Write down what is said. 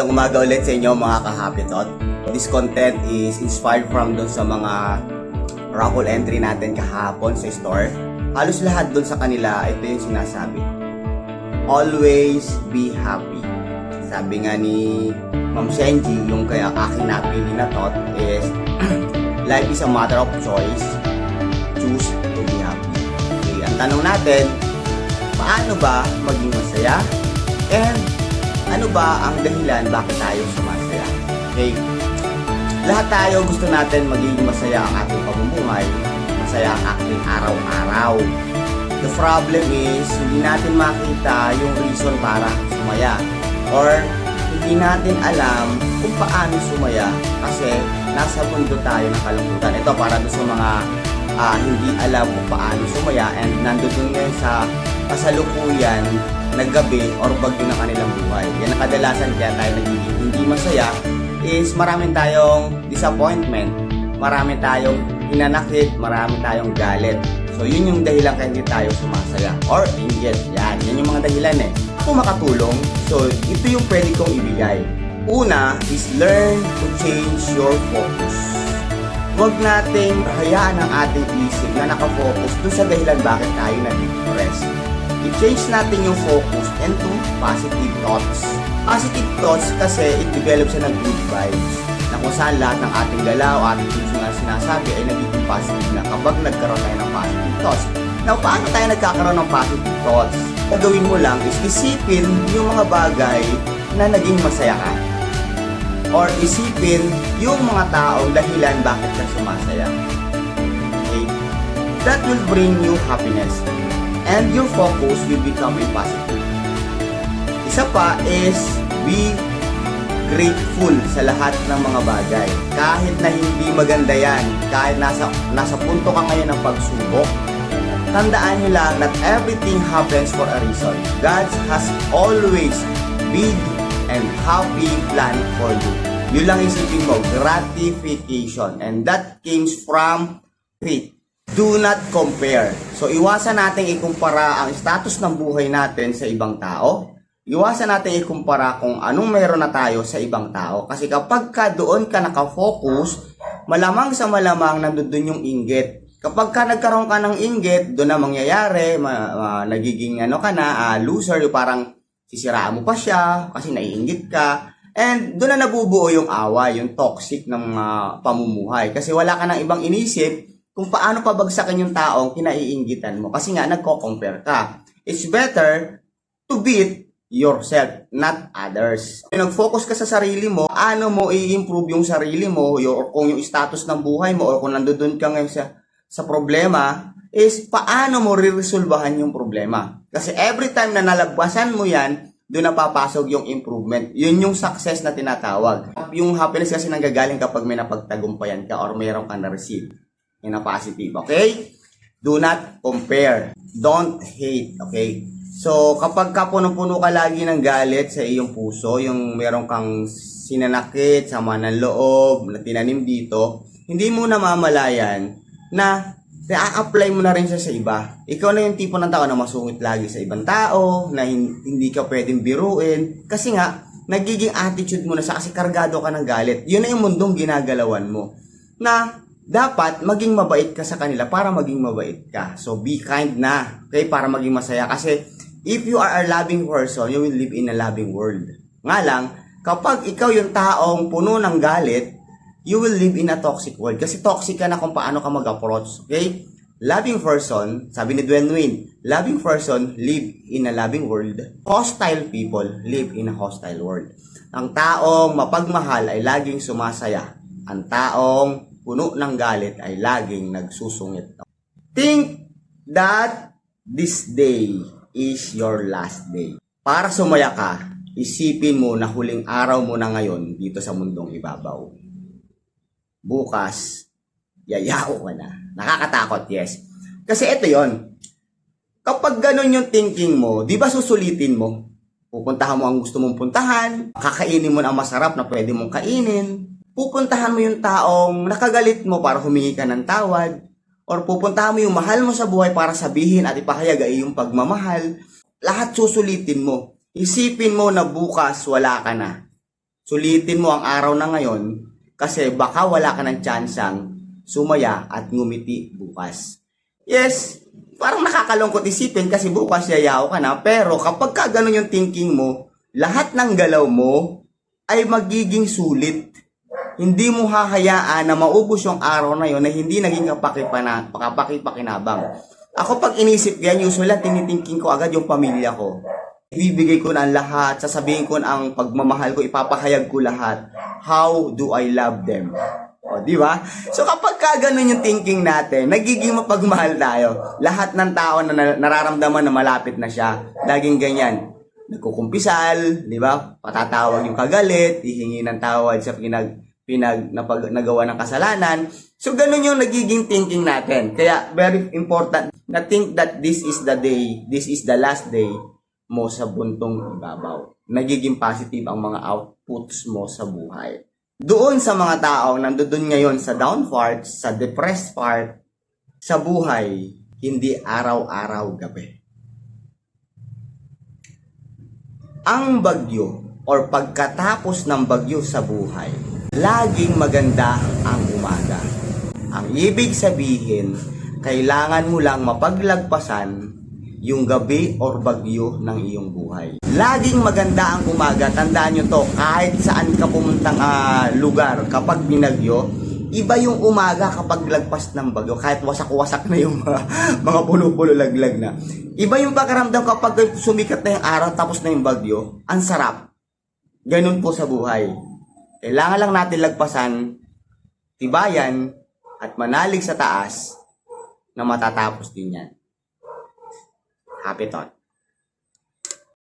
Magandang umaga ulit sa inyo mga kahapitot. This content is inspired from dun sa mga raffle entry natin kahapon sa store. Halos lahat dun sa kanila, ito yung sinasabi. Always be happy. Sabi nga ni Ma'am Shenji, yung kaya aking napili na thought is life is a matter of choice. Choose to be happy. Okay, ang tanong natin, paano ba maging masaya? And ano ba ang dahilan bakit tayo sumasaya? Okay, lahat tayo gusto natin maging masaya ang ating pamumuhay, masaya ang ating araw-araw. The problem is, hindi natin makita yung reason para sumaya. Or, hindi natin alam kung paano sumaya kasi nasa mundo tayo ng kalungkutan. Ito para doon sa mga ah, hindi alam kung paano sumaya and nandun ngayon sa kasalukuyan na gabi or bagyo ng kanilang buhay. Yan ang kadalasan kaya tayo nagiging hindi masaya is marami tayong disappointment, marami tayong hinanakit, marami tayong galit. So yun yung dahilan kaya hindi tayo sumasaya. Or inggit, yan. Yan yung mga dahilan eh. Ako makatulong, so ito yung pwede kong ibigay. Una is learn to change your focus. Huwag nating hayaan ang ating isip na nakafocus dun sa dahilan bakit tayo nag-depress. I-change natin yung focus into positive thoughts. Positive thoughts kasi it develops siya ng good vibes na kung saan lahat ng ating galaw, ating na sinasabi ay nagiging positive na kapag nagkaroon tayo ng positive thoughts. Now, paano tayo nagkakaroon ng positive thoughts? Ang gawin mo lang is isipin yung mga bagay na naging masaya ka or isipin yung mga taong dahilan bakit ka sumasaya. Okay? That will bring you happiness and your focus will become positive. Isa pa is be grateful sa lahat ng mga bagay. Kahit na hindi maganda yan, kahit nasa, nasa punto ka ngayon ng pagsubok, tandaan nyo lang that everything happens for a reason. God has always big and happy plan for you. Yun lang isipin mo, gratification. And that comes from faith. Do not compare. So, iwasan natin ikumpara ang status ng buhay natin sa ibang tao. Iwasan natin ikumpara kung anong meron na tayo sa ibang tao. Kasi kapag ka doon ka nakafocus, malamang sa malamang nandun yung inggit. Kapag ka nagkaroon ka ng inggit, doon na mangyayari, ma- ma- nagiging ano ka na, ah, loser, parang sisiraan mo pa siya kasi naiinggit ka. And doon na nabubuo yung away, yung toxic ng ah, pamumuhay. Kasi wala ka nang ibang inisip kung paano pabagsakin yung taong kinaiinggitan mo. Kasi nga, nagko-compare ka. It's better to beat yourself, not others. Kung nag-focus ka sa sarili mo, ano mo i-improve yung sarili mo, or kung yung status ng buhay mo, or kung nandun ka ngayon sa, sa problema, is paano mo riresolbahan yung problema. Kasi every time na nalagpasan mo yan, doon napapasok yung improvement. Yun yung success na tinatawag. Yung happiness kasi nanggagaling kapag may napagtagumpayan ka or mayroon ka na-receive in a positive. Okay? Do not compare. Don't hate. Okay? So, kapag ka puno-puno ka lagi ng galit sa iyong puso, yung meron kang sinanakit, sama ng loob, na tinanim dito, hindi mo namamalayan na na-apply mo na rin siya sa iba. Ikaw na yung tipo ng tao na masungit lagi sa ibang tao, na hin- hindi ka pwedeng biruin. Kasi nga, nagiging attitude mo na sa kasi kargado ka ng galit. Yun na yung mundong ginagalawan mo. Na dapat maging mabait ka sa kanila para maging mabait ka. So be kind na, okay, para maging masaya. Kasi if you are a loving person, you will live in a loving world. Nga lang, kapag ikaw yung taong puno ng galit, you will live in a toxic world. Kasi toxic ka na kung paano ka mag-approach. Okay? Loving person, sabi ni Dwayne Wayne, loving person live in a loving world. Hostile people live in a hostile world. Ang taong mapagmahal ay laging sumasaya. Ang taong puno ng galit ay laging nagsusungit. Think that this day is your last day. Para sumaya ka, isipin mo na huling araw mo na ngayon dito sa mundong ibabaw bukas, yayao ka na. Nakakatakot, yes. Kasi ito yon Kapag ganun yung thinking mo, di ba susulitin mo? Pupuntahan mo ang gusto mong puntahan, kakainin mo na ang masarap na pwede mong kainin, pupuntahan mo yung taong nakagalit mo para humingi ka ng tawad, or pupuntahan mo yung mahal mo sa buhay para sabihin at ipahayag ay yung pagmamahal, lahat susulitin mo. Isipin mo na bukas wala ka na. Sulitin mo ang araw na ngayon kasi baka wala ka ng tsansang sumaya at ngumiti bukas. Yes, parang nakakalungkot isipin kasi bukas yayaw ka na pero kapag ka ganun yung thinking mo, lahat ng galaw mo ay magiging sulit. Hindi mo hahayaan na maubos yung araw na yon na hindi naging kapakipana, kapakipakinabang. Ako pag inisip yan, usually tinitinking ko agad yung pamilya ko. Ibibigay ko na ang lahat, sasabihin ko ang pagmamahal ko, ipapahayag ko lahat. How do I love them? O, di ba? So kapag ka yung thinking natin, nagiging mapagmahal tayo. Lahat ng tao na na- nararamdaman na malapit na siya, laging ganyan. Nagkukumpisal, di ba? Patatawag yung kagalit, hihingi ng tawad sa pinag pinag napag, nagawa ng kasalanan. So ganun yung nagiging thinking natin. Kaya very important na think that this is the day, this is the last day mo sa buntong ibabaw. Nagiging positive ang mga outputs mo sa buhay. Doon sa mga tao nandoon ngayon sa down part, sa depressed part, sa buhay, hindi araw-araw gabi. Ang bagyo or pagkatapos ng bagyo sa buhay, laging maganda ang umaga. Ang ibig sabihin, kailangan mo lang mapaglagpasan yung gabi or bagyo ng iyong buhay. Laging maganda ang umaga. Tandaan nyo to, kahit saan ka pumuntang ah, lugar, kapag binagyo, iba yung umaga kapag lagpas ng bagyo. Kahit wasak-wasak na yung mga, mga pulo-pulo laglag na. Iba yung pakiramdam kapag sumikat na yung araw tapos na yung bagyo. Ang sarap. Ganun po sa buhay. Kailangan lang natin lagpasan, tibayan, at manalig sa taas na matatapos din yan. Happy thought.